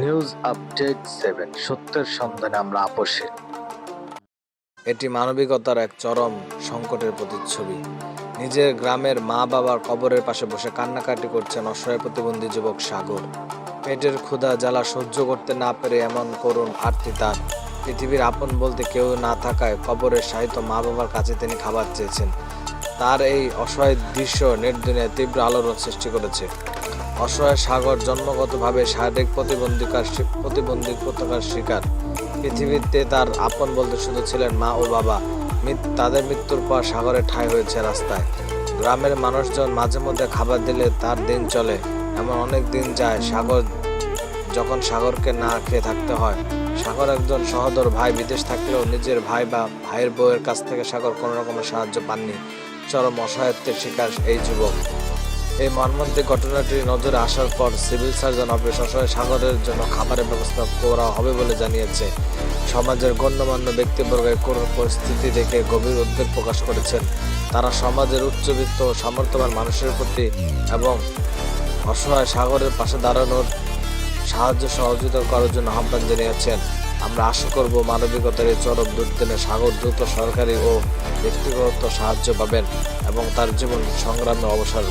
News update seven সত্যের সন্ধানে আমরা আপোষহীন এটি মানবিকতার এক চরম সংকটের প্রতিচ্ছবি। নিজের গ্রামের মা বাবার কবরের পাশে বসে কান্নাকাটি করছেন অসহায় প্রতিবন্ধী যুবক সাগর। পেটের ক্ষুধা জ্বালা সহ্য করতে না পেরে এমন করুণ আরতি তার। পৃথিবীর আপন বলতে কেউ না থাকায় কবরের সাহিত্য মা বাবার কাছে তিনি খাবার চেয়েছেন। তার এই অসহায় দৃশ্য নেট দুনিয়ায় তীব্র আলোড়ন সৃষ্টি করেছে। অসহায় সাগর জন্মগতভাবে শারীরিক প্রতিবন্ধিকার শি- প্রতিবন্ধিতার শিকার। পৃথিবীতে তার আপন বলতে শুধু ছিলেন মা ও বাবা। তাদের মৃত্যুর পর সাগরে ঠাঁই হয়েছে রাস্তায়। গ্রামের মানুষজন মাঝে মধ্যে খাবার দিলে তার দিন চলে। এমন অনেক দিন যায় সাগর যখন সাগরকে না খেয়ে থাকতে হয়, সাগর একজন সহদর ভাই, বিদেশ থাকলেও নিজের ভাই বা ভাইয়ের বউয়ের কাছ থেকে সাগর কোনো রকমের সাহায্য পাননি। চরম অসহায়ত্বের শিকার এই যুবক। এই মর্মান্তিক ঘটনাটি নজরে আসার পর সিভিল সার্জন অফিস অসহায় সাগরের জন্য খাবারের ব্যবস্থা করা হবে বলে জানিয়েছে। সমাজের গণ্যমান্য ব্যক্তিবর্গের করুণ পরিস্থিতি দেখে গভীর উদ্বেগ প্রকাশ করেছেন। তারা সমাজের উচ্চবিত্ত সামর্থ্যবান মানুষের প্রতি এবং অসহায় সাগরের পাশে দাঁড়ানোর সাহায্য সহযোগিতা করার জন্য আহ্বান জানিয়েছেন। আমরা আশা করব মানবিকতার এই চরম দুর্দিনে সাগর দ্রুত সরকারি ও ব্যক্তিগত সাহায্য পাবেন এবং তার জীবন সংগ্রামে অবসর